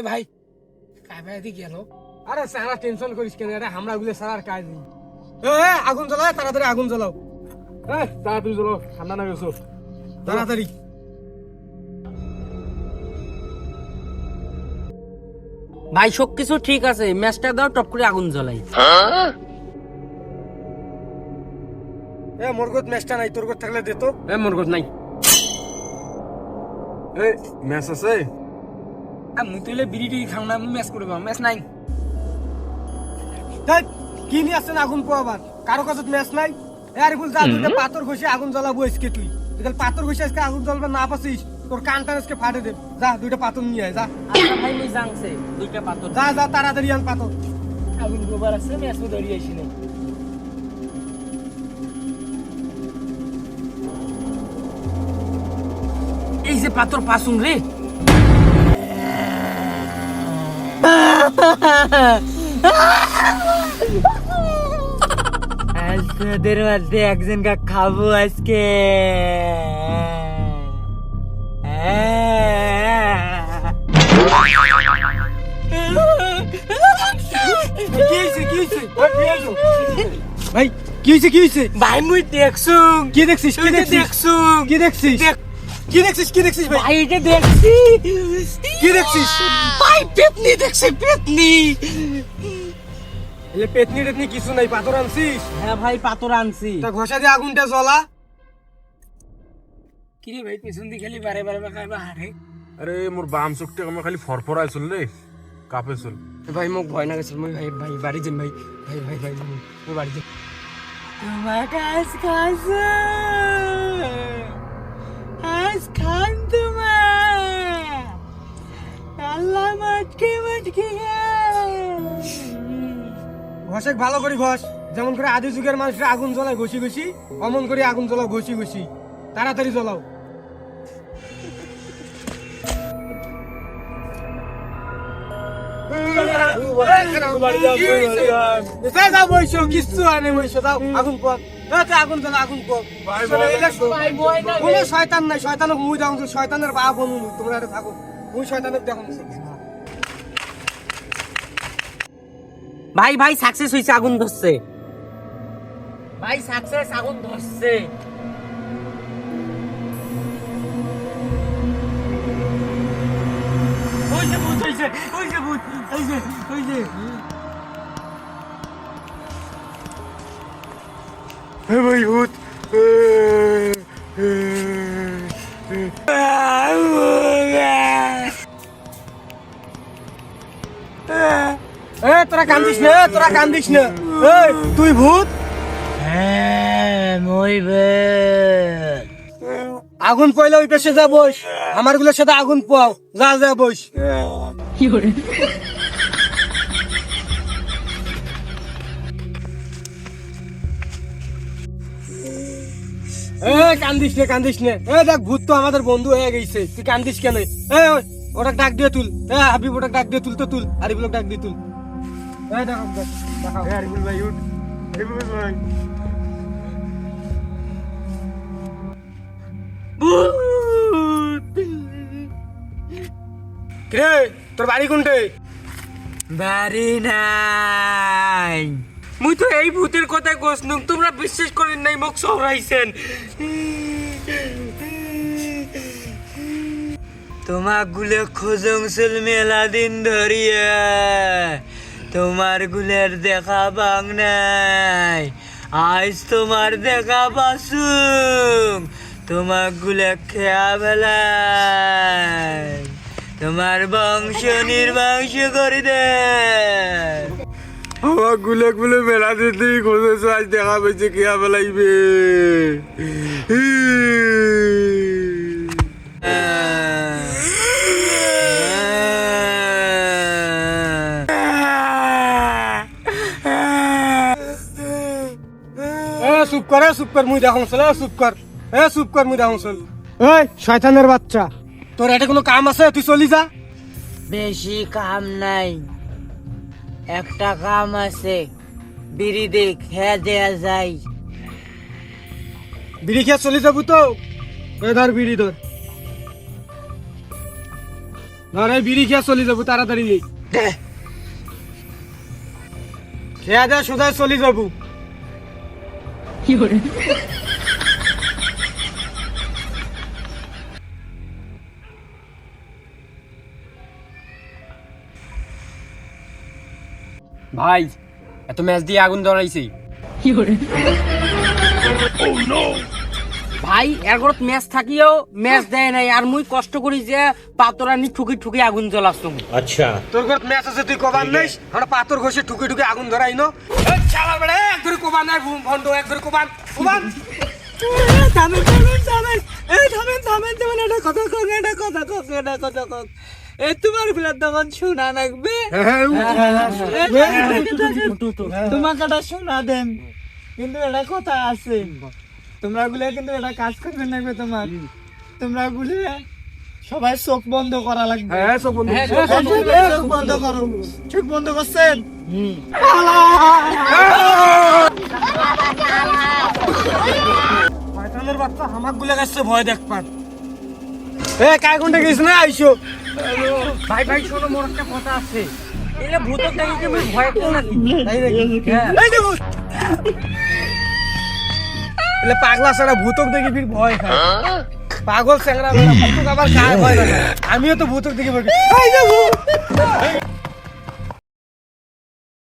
এ ভাই কাই ভাই গেল। আরে সারা টেনশন করিস কেন? আরে আমরা গুলো সারার কাজ নেই। এ আগুন জ্বালাও তাড়াতাড়ি আগুন জ্বালাও। এ তাড়াতাড়ি জ্বালাও ঠান্ডা না গেছো। তাড়াতাড়ি। ভাই সব কিছু ঠিক আছে ম্যাচটা দাও টপ করে আগুন জ্বলাই। এ মোরগত ম্যাচটা নাই তোর থাকলে দে তো। এ মরগত নাই। এ ম্যাচ আছে? আমি তুইলে বিড়ি টিড়ি খাও না ম্যাচ করব ম্যাচ নাই। ধ্যাৎ, কি নিয়ে আসছেন আগুন পোয়াবার কারও কাছে ম্যাচ নাই? এ আরে বল যা দুইটা পাথর ঘষে আগুন জ্বালাবো আজকে তুই। এখানে পাথর ঘষে আজকে আগুন জ্বালবে না পাছিস তোর কানটা আজকে ফাটে দে। যা দুইটা পাথর নিয়ে আয় যা। আচ্ছা ভাই মুই জানছে দুইটা পাথর যা যা তাড়াতাড়ি আন পাথর আগুন গোবার আছে ম্যাচ ধরিয়ে আইছি না এই যে পাথর পাসুং রে তোদের মধ্যে একজনকে খাব আজকে কি হইছে কি হইছে ওই, কি হইছে? ভাই কি হইছে কি হইছে ভাই মুই দেখছু কি দেখছিস কি তুই তো দেখছিস দেখছু কি দেখছিস দেখ- কি দেখছিস কি দেখছিস ভাই ভাই এটা দেখছি কি দেখছিস ভাই পেতনি দেখছি পেতনি এলে পেতনি টেতনি কিছু নাই পাথর আনছিস? হ্যাঁ ভাই পাথর আনছি। তা ঘষা দিয়ে আগুনটা জ্বলা। কি রে ভাই পিছন দিয়ে খালি বারে বারে খাইবা হারে আরে। মোর বাম চোখটা আমার খালি ফরফর আইছিল রে। কাপে চল। ভাই মোক ভয় না গেছিল মই ভাই ভাই বাড়ি যাম ভাই। ভাই ভাই ভাই মই বাড়ি যাম। তোমার কাজ কাজ ঘষে ভালো করে ঘষ। যেমন করে আদি যুগের মানুষরা আগুন জ্বলায় ঘষি ঘষি অমন করে আগুন জ্বলাও ঘষি ঘষি। তাড়াতাড়ি জ্বলাও। কিচ্ছু আগুন তুই আগুন জ্বালা, আগুন পর। কোনো শয়তান নাই শয়তানক মুই দেখুন শয়তানের বাপ বনু তোমরা থাকো। মুই শয়তানক দেখুন ভাই ভাই সাকসেস হইছে আগুন ধরছে। ভাই সাকসেস আগুন ধরছে। ওই যে ভূত হইছে ওই যে যে ভাই ভূত। তোরা কান্দিস না তোরা কান্দিস না। এই তুই ভূত। হ্যাঁ মই আগুন পয়লা ওই পেশে যা বস আমারগুলোর সাথে আগুন পোয়াও যা যা বস এ কান্দিস নে কান্দিস নে। এ দেখ ভূত তো আমাদের বন্ধু হয়ে গেছে। তুই কান্দিস কেন? এ ওটা ডাক দিয়ে তুল। এ হাবিব ওটা ডাক দিয়ে তুল তো তুল আরিফুল ডাক দিয়ে তুল। এ দেখো দেখ, দেখাও। আরিফুল ভাই উঠ। আরিফুল ভাই কে তোর বাড়ি কোনটে? বাড়ি নাই। মুই তো এই ভূতের কথা কইছনু তোমরা বিশ্বাস করেন নাই মোক সরাইছেন। তোমাক গুলে খোঁজংছিল মেলা দিন ধরিয়া। তোমার গুলের দেখা বাং নাই। আজ তোমার দেখা পাসুম তোমাক গুলে খেয়া বেলায় তোমার বংশ নির্বংশ করে দে। আমার গুলে গুলে মেলা দিতে খোঁজেছে, আজ দেখা পেয়েছে কেয়া বেলাইবে চুপ কর চুপ কর মুই দেখুন চল এ চুপ কর এ চুপ কর মুই দেখুন চল। এই শয়তানের বাচ্চা। তোর এটা কোনো কাম আছে? তুই চলি যা। বেশি কাম নাই। একটা কাম আছে। বিড়ি দে খেয়ে দেয়া যায়। বিড়ি খেয়ে চলি যাব তো। এ ধর বিড়ি ধর। ধর এই বিড়ি খেয়ে চলে যাব তাড়াতাড়ি নেই খেয়া দেয়া সোজায় চলে যাব। ভাই এত ম্যাচ দিয়ে আগুন ধরাইছি। কি ধরাইছে ভাই এর ঘরত ম্যাচ থাকিও ম্যাচ দেয় নাই। আর মুই কষ্ট করি যে পাতরা নি ঠুকি ঠুকি আগুন জ্বলাচ্ছম তোর ঘর ম্যাচ আছে তুই কবার নেই আমরা পাথর ঘষে ঠুকে ঠুকে আগুন ধরাই নো? চালা বেড়ে এক ধরে কোবান নাই ভন্ড এক ধরে কোবান কোবান থামেন থামেন থামেন। এই থামেন থামেন থামেন এটা কথা কক এটা কথা কক এটা কথা কক এ তোমার ফিলার তখন শোনা লাগবে তোমাকে একটা শোনা দেন কিন্তু এটা কথা আছে। তোমরা গুলে কিন্তু এটা কাজ করবে লাগবে তোমার। তোমরা গুলে সবাই চোখ বন্ধ করা লাগবে। হ্যাঁ সব বন্ধু চোখ বন্ধ করো। চোখ বন্ধ করছেন? বাচ্চা হামাক গুলে গেছে ভয় দেখ এ কাই কোনটা গেছ না? আইসো। ভাই ভাই শোনো মোর একটা কথা আছে। এটা ভূতক দেখে কি ভয় নাকি? এই দেখো। এলে পাগলা সারা ভূতক দেখে ফির ভয় খায় পাগল স্যাংরা ভূতক আবার কার ভয় আমিও তো ভূতক দেখে ভয়